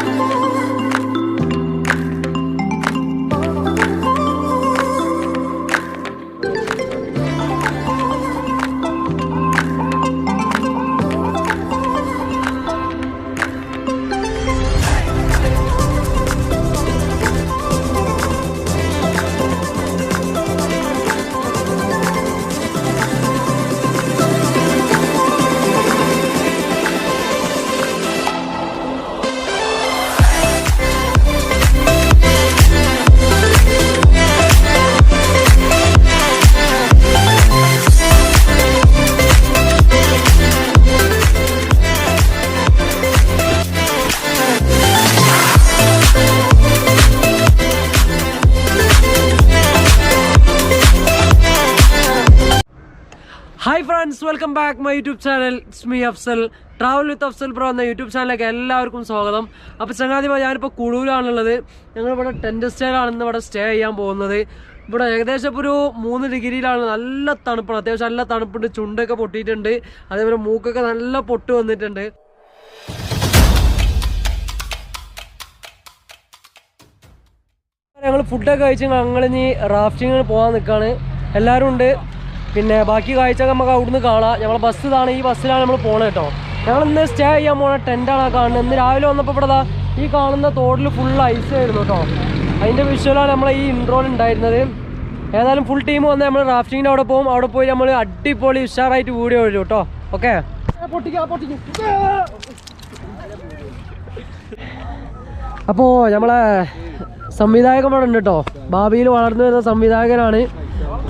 Hi welcome back my YouTube channel സ്മി Afsal travel with Afsal pro എന്ന YouTube ചാനലിലേക്ക് എല്ലാവർക്കും സ്വാഗതം. അപ്പോൾ ചങ്ങാതിമ ഞാനിപ്പോൾ കുളൂരാണുള്ളത് ഞങ്ങളിവിടെ ടെന്റ് സ്റ്റേയിലാണ് ഇന്ന് ഇവിടെ സ്റ്റേ ചെയ്യാൻ പോകുന്നത്. ഇവിടെ ഏകദേശം ഇപ്പോൾ ഒരു മൂന്ന് ഡിഗ്രിയിലാണ്. നല്ല തണുപ്പാണ്. അത്യാവശ്യം നല്ല തണുപ്പുണ്ട്. ചുണ്ടൊക്കെ പൊട്ടിയിട്ടുണ്ട്. അതേപോലെ മൂക്കൊക്കെ നല്ല പൊട്ട് വന്നിട്ടുണ്ട്. ഞങ്ങൾ ഫുഡൊക്കെ കഴിച്ച് ഞങ്ങൾ ഇനി റാഫ്റ്റിങ്ങിന് പോകാൻ നിൽക്കുകയാണ് എല്ലാവരും ഉണ്ട്. പിന്നെ ബാക്കി കാഴ്ചയൊക്കെ നമുക്ക് അവിടുന്ന് കാണാം. ഞങ്ങളെ ബസ് ഇതാണ്. ഈ ബസ്സിലാണ് നമ്മൾ പോണത് കേട്ടോ. ഞങ്ങൾ ഇന്ന് സ്റ്റേ ചെയ്യാൻ പോണ ടെന്റാണ് കാണുന്നത്. ഇന്ന് രാവിലെ വന്നപ്പോൾ ഇവിടെ ഈ കാണുന്ന തോടിൽ ഫുൾ ഐസ് ആയിരുന്നു കേട്ടോ. അതിന്റെ വിഷ്വലാണ് നമ്മളെ ഈ ഇൻട്രോയിൽ ഉണ്ടായിരുന്നത്. ഏതായാലും ഫുൾ ടീം വന്ന് നമ്മൾ റാഫ്റ്റിങ്ങിന്റെ അവിടെ പോകും. അവിടെ പോയി നമ്മൾ അടിപൊളി ഉഷാറായിട്ട് വീഡിയോ വരും കേട്ടോ. ഓക്കെ അപ്പോൾ നമ്മളെ സംവിധായകൻ ഇവിടെ ഉണ്ട് കേട്ടോ. ഭാവിയിൽ വളർന്നു വരുന്ന സംവിധായകനാണ്.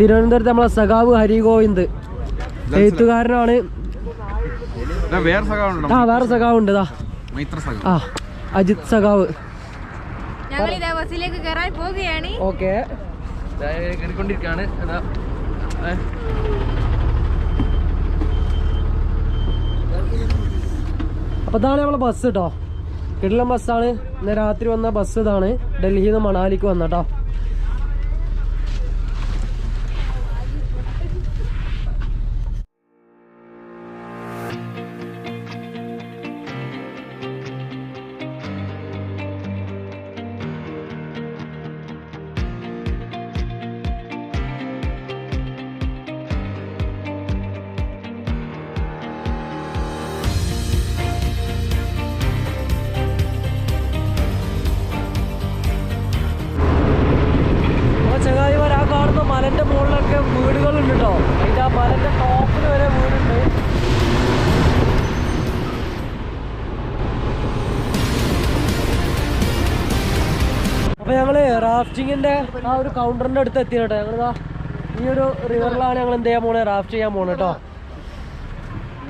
തിരുവനന്തപുരത്ത് നമ്മളെ സഖാവ് ഹരിഗോവിന്ദ്. എഴുത്തുകാരനാണ്. ആ വേറെ സഖാവ്. ഉണ്ട് ആ അജിത് സഖാവ്. ഞങ്ങൾ ഇതാ ബസ്സിലേക്ക് കയറാൻ പോവുകയാണ്. ഓക്കെ. കയറിക്കൊണ്ടിരിക്കുകയാണ് അപ്പോൾ ഇതാണ് നമ്മളെ ബസ് കേട്ടോ കിടിലം ബസ്സാണ്. ഇന്ന് രാത്രി വന്ന ബസ് ഇതാണ്. ഡൽഹിയിൽ നിന്ന് മണാലിക്ക് വന്ന കേട്ടോ വീടുകളുണ്ട് കേട്ടോ അതിന്റെ ആ മലന്റെ ടോപ്പിൽ വരെ വീടുണ്ട് അപ്പൊ ഞങ്ങള് റാഫ്റ്റിങ്ങിന്റെ ആ ഒരു കൗണ്ടറിന്റെ അടുത്ത് എത്തി കേട്ടോ ഞങ്ങളിതാ ഈ ഒരു റിവറിലാണ് ഞങ്ങൾ എന്ത് ചെയ്യാൻ പോണേ റാഫ്റ്റ് ചെയ്യാൻ പോണേ കേട്ടോ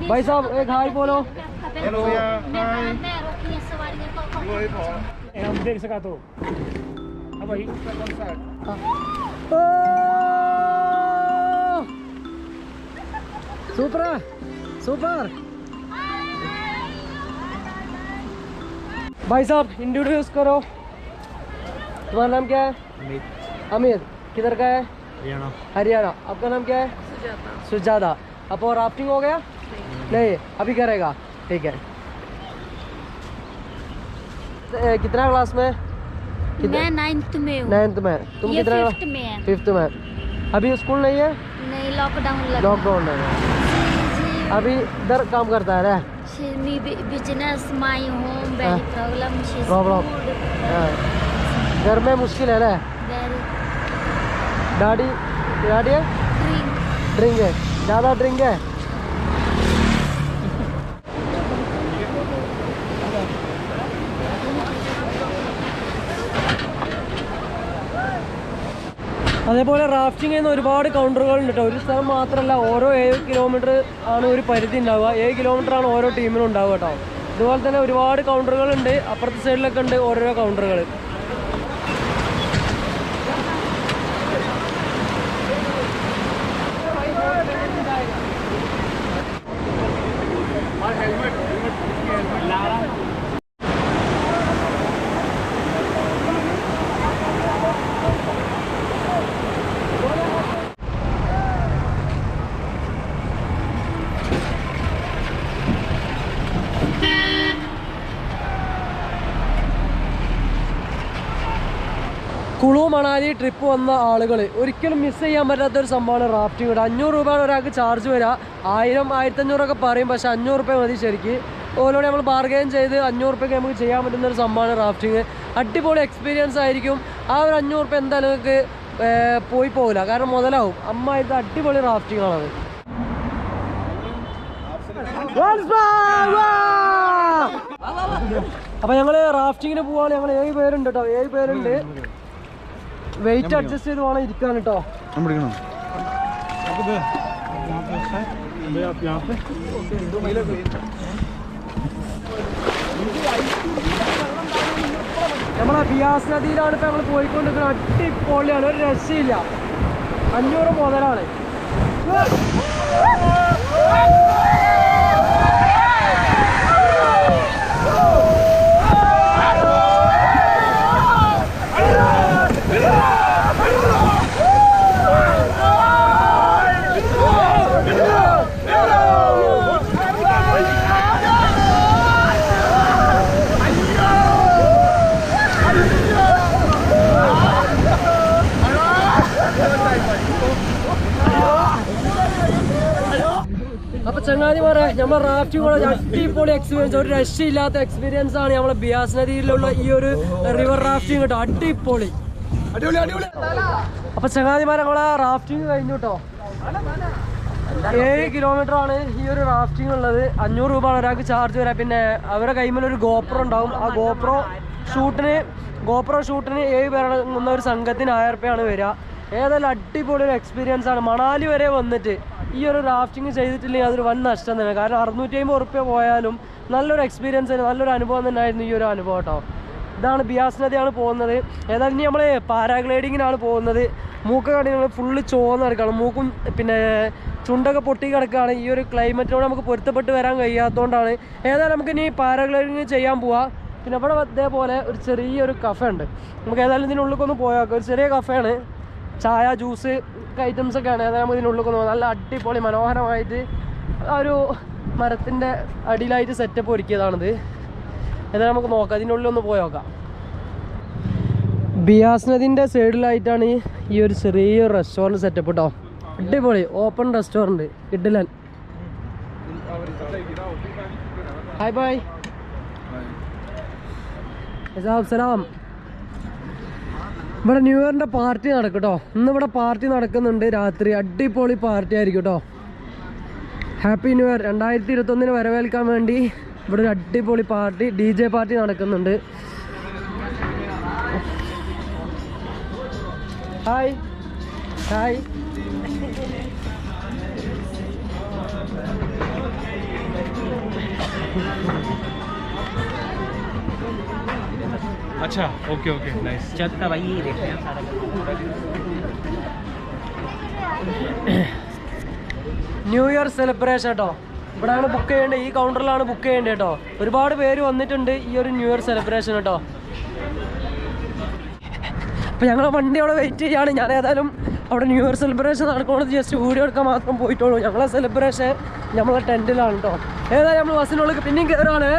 ഭായ് സാബ് ഏക് ഹായ് പോലോ हम देख सका तो अब भाई सुपर सुपर भाई साहब इंट्रोड्यूस करो। तुम्हारा नाम क्या है? अमित। किधर का है? हरियाणा। हरियाणा। आपका नाम क्या है? सुजादा अब और राफ्टिंग हो गया? नहीं, नहीं अभी करेगा। ठीक है। कितना क्लास में? मैं नाइन्थ में नाइन्थ में। तुम कितना फिफ्थ फिफ्थ में। अभी स्कूल नहीं है? नहीं लॉकडाउन लगा। लॉकडाउन है अभी इधर काम करता है बिज़नेस माई होम प्रॉब्लम। घर में मुश्किल है ना डाडी डाडी है? ड्रिंक है। ज़्यादा ड्रिंक है? അതേപോലെ റാഫ്റ്റിംഗ് ചെയ്യുന്ന ഒരുപാട് കൗണ്ടറുകൾ ഉണ്ട് കേട്ടോ ഒരു സ്ഥലം മാത്രമല്ല ഓരോ ഏഴ് കിലോമീറ്റർ ആണ് ഒരു പരിധി ഉണ്ടാവുക. ഏഴ് കിലോമീറ്റർ ആണ് ഓരോ ടീമിനും ഉണ്ടാവുക കേട്ടോ ഇതുപോലെ തന്നെ ഒരുപാട് കൗണ്ടറുകൾ ഉണ്ട്. അപ്പുറത്തെ സൈഡിലൊക്കെ ഉണ്ട് ഓരോരോ കൗണ്ടറുകൾ ഹെൽമെറ്റ് ഹെൽമെറ്റ് ട്രിപ്പ് വന്ന ആളുകൾ ഒരിക്കലും മിസ് ചെയ്യാൻ പറ്റാത്ത ഒരു സംഭവമാണ് റാഫ്റ്റിംഗ് ഇവിടെ അഞ്ഞൂറ് രൂപയാണ് ഒരാൾക്ക് ചാർജ് വരിക ആയിരം ആയിരത്തഞ്ഞൂറൊക്കെ പറയും പക്ഷെ അഞ്ഞൂറ് റുപ്യ മതി ശരിക്ക്. ഓരോടെ നമ്മൾ ബാർഗെയിൻ ചെയ്ത് അഞ്ഞൂറ് റുപ്യക്ക് നമുക്ക് ചെയ്യാൻ പറ്റുന്ന ഒരു സംഭവമാണ് റാഫ്റ്റിംഗ് അടിപൊളി എക്സ്പീരിയൻസ് ആയിരിക്കും. ആ ഒരു അഞ്ഞൂറ് റുപ്യ എന്തായാലും നിങ്ങൾക്ക് പോയി പോകില്ല കാരണം മുതലാവും. അമ്മായിട്ട് അടിപൊളി റാഫ്റ്റിംഗ് ആണത്. അപ്പൊ ഞങ്ങൾ റാഫ്റ്റിങ്ങിന് പോവാണ്. ഞങ്ങൾ ഏഴ് പേരുണ്ട് കേട്ടോ ഏഴ് പേരുണ്ട്. വെയിറ്റ് അഡ്ജസ്റ്റ് ചെയ്ത് വേണം ഇരിക്കാൻ കേട്ടോ. നമ്മളെ ബിയാസ് നദിയിലാണ് ഇപ്പൊ നമ്മൾ പോയിക്കൊണ്ടിരിക്കുന്നത്. അടിപൊളിയാണ് ഒരു രക്ഷയില്ല. അഞ്ഞൂറ് മുതലാണ്. അപ്പൊ ചങ്ങാതിമാരെ നമ്മളെ റാഫ്റ്റിംഗ് കൂടെ അടിപൊളി എക്സ്പീരിയൻസ് ഒരു രക്ഷയില്ലാത്ത എക്സ്പീരിയൻസ് ആണ് നമ്മളെ ബിയാസ് നദിയിലുള്ള ഈ ഒരു റിവർ റാഫ്റ്റിംഗ് കേട്ടോ. അടിപൊളി. അപ്പൊ ചങ്ങാതിമാരെ നമ്മളെ റാഫ്റ്റിംഗ് കഴിഞ്ഞു കേട്ടോ ഏഴ് കിലോമീറ്റർ ആണ് ഈ ഒരു റാഫ്റ്റിംഗ് ഉള്ളത്. അഞ്ഞൂറ് രൂപ ആണ് ഒരാൾക്ക് ചാർജ് വരാം. പിന്നെ അവരുടെ കൈമിൽ ഒരു ഗോപ്രോ ഉണ്ടാവും. ആ ഗോപ്രോ ഷൂട്ടിന് ഗോപ്രോ ഷൂട്ടിന് ഏഴ് പേരുന്ന ഒരു സംഘത്തിന് ആയിരം രൂപയാണ് വരിക ഏതായാലും അടിപൊളി ഒരു എക്സ്പീരിയൻസ് ആണ്. മണാലി വരെ വന്നിട്ട് ഈ ഒരു റാഫ്റ്റിംഗ് ചെയ്തിട്ടില്ലെങ്കിൽ അതൊരു വൻ നഷ്ടം തന്നെ. കാരണം അറുന്നൂറ്റി അമ്പത് റുപ്യ പോയാലും നല്ലൊരു എക്സ്പീരിയൻസ് നല്ലൊരു അനുഭവം തന്നെയായിരുന്നു ഈ ഒരു അനുഭവം കേട്ടോ. ഇതാണ് ബിയാസ് നദിയാണ് പോകുന്നത്. ഏതായാലും ഇനി നമ്മൾ പാരാഗ്ലൈഡിങ്ങിനാണ് പോകുന്നത്. മൂക്ക് കണ്ടി നമ്മൾ ഫുള്ള് ചോന്ന് കിടക്കുകയാണ് മൂക്കും പിന്നെ ചുണ്ടൊക്കെ പൊട്ടി കിടക്കുകയാണ് ഈ ഒരു ക്ലൈമറ്റിനോട് നമുക്ക് പൊരുത്തപ്പെട്ട് വരാൻ കഴിയാത്തതുകൊണ്ടാണ് ഏതായാലും നമുക്ക് ഇനി പാരാഗ്ലൈഡിങ് ചെയ്യാൻ പോവാം. പിന്നെ ഇവിടെ ഇതേപോലെ ഒരു ചെറിയൊരു കഫേ ഉണ്ട്. നമുക്ക് ഏതായാലും ഇതിനുള്ളിലേക്കൊന്ന് പോയാൽ ഒരു ചെറിയ കഫേയാണ് ചായ ജ്യൂസ് ഐറ്റംസ് ഒക്കെയാണ് അതായത് നമുക്ക് ഇതിനുള്ളിൽ നല്ല അടിപൊളി മനോഹരമായിട്ട് ആ ഒരു മരത്തിന്റെ അടിയിലായിട്ട് സെറ്റപ്പ് ഒരുക്കിയതാണിത്. എന്നാൽ നമുക്ക് നോക്കാം. അതിന്റെ ഉള്ളിൽ ഒന്ന് പോയി നോക്കാം. ബിയാസ് നദിന്റെ സൈഡിലായിട്ടാണ് ഈ- ഈ ഒരു ചെറിയൊരു റെസ്റ്റോറന്റ് സെറ്റപ്പ് കേട്ടോ അടിപൊളി. ഓപ്പൺ റെസ്റ്റോറന്റ് ഇഡ്ഡലൻ ഹായ് ബായ് സലാം ഇവിടെ ന്യൂ ഇയറിന്റെ പാർട്ടി നടക്കും കേട്ടോ ഇന്ന് ഇവിടെ പാർട്ടി നടക്കുന്നുണ്ട് രാത്രി. അടിപൊളി പാർട്ടി ആയിരിക്കും കേട്ടോ ഹാപ്പി ന്യൂ ഇയർ രണ്ടായിരത്തി ഇരുപത്തൊന്നിന് വരവേൽക്കാൻ വേണ്ടി ഇവിടെ ഒരു അടിപൊളി പാർട്ടി ഡി ജെ പാർട്ടി നടക്കുന്നുണ്ട്. ഹായ് ഹായ് अच्छा okay okay nice new year celebration കേട്ടോ ഇവിടെയാണ് ബുക്ക് ചെയ്യേണ്ടത് ഈ കൗണ്ടറിലാണ് ബുക്ക് ചെയ്യേണ്ടത് കേട്ടോ ഒരുപാട് പേര് വന്നിട്ടുണ്ട് ഈ ഒരു ന്യൂ ഇയർ സെലിബ്രേഷൻ കേട്ടോ അപ്പോൾ ഞങ്ങൾ വണ്ടി അവിടെ വെയിറ്റ് ചെയ്യാണ് ഞാൻ ഏതായാലും അവിടെ ന്യൂ ഇയർ സെലിബ്രേഷൻ നടക്കുന്നത് ജസ്റ്റ് വീഡിയോ എടുക്കാൻ മാത്രം പോയിട്ടുള്ളൂ ഞങ്ങളെ സെലിബ്രേഷൻ നമ്മളെ ടെൻറ്റിലാണ് കേട്ടോ ഏതായാലും നമ്മൾ ബസ്സിനുള്ളിൽ പിന്നെയും കയറാണ്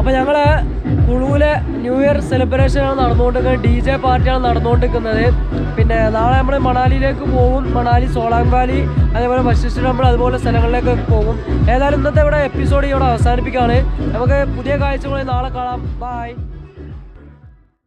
അപ്പോൾ ഞങ്ങൾ കുളുവിലെ ന്യൂ ഇയർ സെലിബ്രേഷനാണ് നടന്നുകൊണ്ടിരിക്കുന്നത്. ഡി ജെ പാർട്ടിയാണ് നടന്നുകൊണ്ടിരിക്കുന്നത്. പിന്നെ നാളെ നമ്മൾ മണാലിയിലേക്ക് പോകും മണാലി സോളാങ് വാലി അതേപോലെ വശിഷ്ഠ നമ്മൾ അതുപോലെ സ്ഥലങ്ങളിലേക്കൊക്കെ പോകും ഏതായാലും ഇന്നത്തെ ഇവിടെ എപ്പിസോഡ് ഇവിടെ അവസാനിപ്പിക്കുകയാണ്. നമുക്ക് പുതിയ കാഴ്ചകളെ നാളെ കാണാം. ബൈ